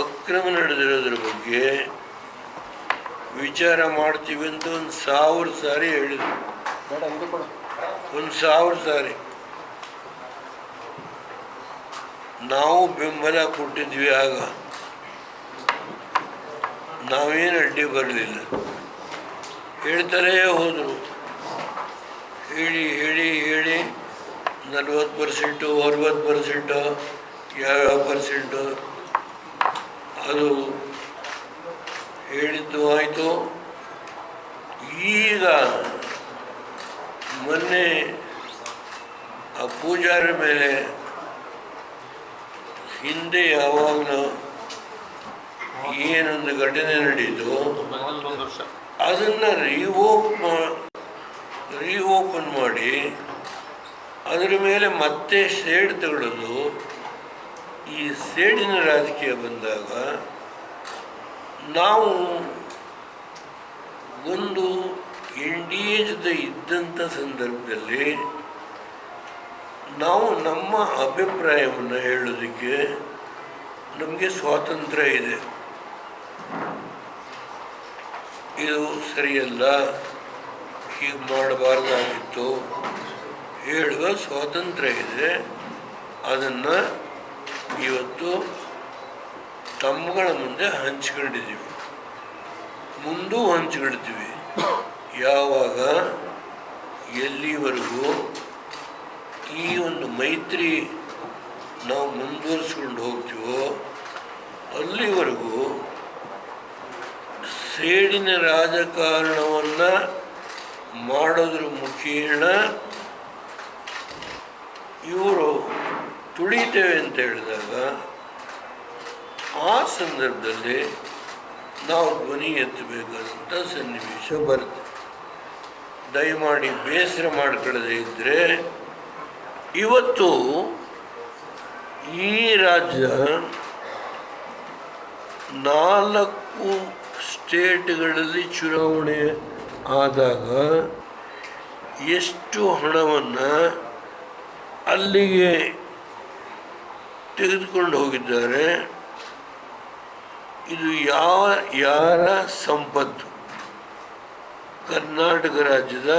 ಅಕ್ರಮ ನಡೆದಿರೋದ್ರ ಬಗ್ಗೆ ವಿಚಾರ ಮಾಡ್ತೀವಿ ಅಂತ ಒಂದು ಸಾವಿರ ಸಾರಿ ಹೇಳಿದ್ರು. ಒಂದು ಸಾವಿರ ಸಾರಿ. ನಾವು ಬೆಂಬಲ ಕೊಟ್ಟಿದ್ವಿ ಆಗ. ನಾವೇನು ಅಡ್ಡಿ ಬರಲಿಲ್ಲ. ಹೇಳ್ತಾರೆ ಹೋದರು. ಹೇಳಿ ಹೇಳಿ ಹೇಳಿ ನಲ್ವತ್ತು ಪರ್ಸೆಂಟು ಅರವತ್ತು ಪರ್ಸೆಂಟು ಯಾವ್ಯಾವ ಪರ್ಸೆಂಟು ಅದು ಹೇಳಿದ್ದು ಆಯಿತು. ಈಗ ಮೊನ್ನೆ ಆ ಪೂಜಾರಿ ಮೇಲೆ ಹಿಂದೆ ಯಾವಾಗಲೂ ಏನೊಂದು ಘಟನೆ ವರ್ಷ ಅದನ್ನು ರೀಓಪ್ ರೀಓಪನ್ ಮಾಡಿ ಅದರ ಮೇಲೆ ಮತ್ತೆ ಶೇಡ್ ತಗೊಳ್ಳೋದು ಈ ಸೇಡಿನ ರಾಜಕೀಯ ಬಂದಾಗ ನಾವು ಒಂದು ಎನ್ ಡಿ ಎ ಜೊತೆ ಇದ್ದಂಥ ಸಂದರ್ಭದಲ್ಲಿ ನಾವು ನಮ್ಮ ಅಭಿಪ್ರಾಯವನ್ನು ಹೇಳೋದಕ್ಕೆ ನಮಗೆ ಸ್ವಾತಂತ್ರ್ಯ ಇದೆ. ಇದು ಸರಿಯಲ್ಲ, ಹೀಗೆ ಮಾಡಬಾರ್ದಾಗಿತ್ತು. ಹೇಳುವ ಸ್ವಾತಂತ್ರ್ಯ ಇದೆ. ಅದನ್ನು ಇವತ್ತು ತಮ್ಮಗಳ ಮುಂದೆ ಹಂಚ್ಕೊಂಡಿದ್ದೀವಿ. ಮುಂದೂ ಹಂಚ್ಕೊಂಡಿದ್ದೀವಿ. ಯಾವಾಗ? ಎಲ್ಲಿವರೆಗೂ? ಈ ಒಂದು ಮೈತ್ರಿ ನಾವು ಮುಂದುವರಿಸ್ಕೊಂಡು ಹೋಗ್ತೀವೋ, ಅಲ್ಲಿವರೆಗೂ ಸೇಡಿನ ರಾಜಕಾರಣವನ್ನು ಮಾಡೋದ್ರ ಮುಖೇನ ಇವರು ತುಳಿತೇವೆ ಅಂತ ಹೇಳಿದಾಗ, ಆ ಸಂದರ್ಭದಲ್ಲಿ ನಾವು ಧ್ವನಿ ಎತ್ತಬೇಕಾದಂಥ ಸನ್ನಿವೇಶ ಬರುತ್ತೆ. ದಯಮಾಡಿ ಬೇಸರ ಮಾಡ್ಕೊಳ್ಳದೆ ಇದ್ದರೆ ಇವತ್ತು ಈ ರಾಜ್ಯ ನಾಲ್ಕು ಸ್ಟೇಟ್ಗಳಲ್ಲಿ ಚುನಾವಣೆ ಆದಾಗ ಎಷ್ಟು ಹಣವನ್ನು ಅಲ್ಲಿಗೆ ತೆಗೆದುಕೊಂಡು ಹೋಗಿದ್ದಾರೆ. ಇದು ಯಾವ ಯಾರ ಸಂಪತ್ತು? ಕರ್ನಾಟಕ ರಾಜ್ಯದ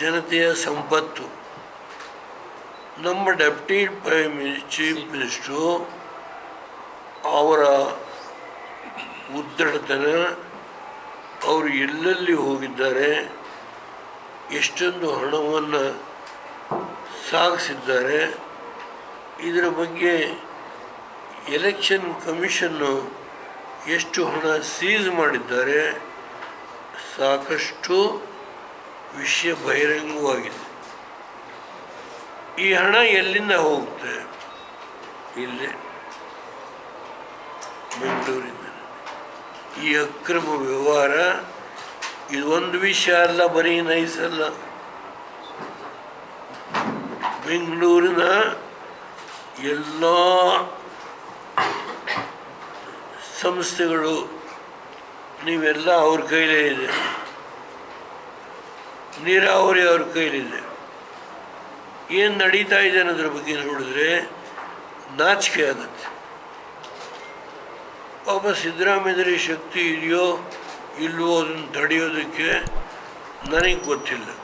ಜನತೆಯ ಸಂಪತ್ತು. ನಮ್ಮ ಡೆಪ್ಟಿ ಪ್ರೈಮ್ ಚೀಫ್ ಮಿನಿಸ್ಟ್ರು ಅವರ ಉದ್ದಡತನ ಅವರು ಎಲ್ಲೆಲ್ಲಿ ಹೋಗಿದ್ದಾರೆ, ಎಷ್ಟೊಂದು ಹಣವನ್ನು ಸಾಗಿಸಿದ್ದಾರೆ ಇದರ ಬಗ್ಗೆ ಎಲೆಕ್ಷನ್ ಕಮಿಷನ್ನು ಎಷ್ಟು ಹಣ ಸೀಸ್ ಮಾಡಿದ್ದಾರೆ ಸಾಕಷ್ಟು ವಿಷಯ ಬಹಿರಂಗವಾಗಿದೆ. ಈ ಹಣ ಎಲ್ಲಿಂದ ಹೋಗುತ್ತೆ? ಇಲ್ಲಿ ಬೆಂಗಳೂರಿಂದ ಈ ಅಕ್ರಮ ವ್ಯವಹಾರ ಇದು ಒಂದು ವಿಷಯ ಅಲ್ಲ, ಬರೀ ನೈಸಲ್ಲ ಬೆಂಗಳೂರಿನ ಎಲ್ಲ ಸಂಸ್ಥೆಗಳು ನೀವೆಲ್ಲ ಅವ್ರ ಕೈಲೇ ಇದೆ. ನೀರಾವರಿ ಅವ್ರ ಕೈಲಿದೆ ಏನು ನಡೀತಾ ಇದೆ ಅನ್ನೋದ್ರ ಬಗ್ಗೆ ನೋಡಿದ್ರೆ ನಾಚಿಕೆ ಆಗುತ್ತೆ. ಪಾಪ ಸಿದ್ದರಾಮಯ್ಯರ ಶಕ್ತಿ ಇದೆಯೋ ಇಲ್ವೋ ಅದನ್ನು ತಡೆಯೋದಕ್ಕೆ ನನಗೆ ಗೊತ್ತಿಲ್ಲ.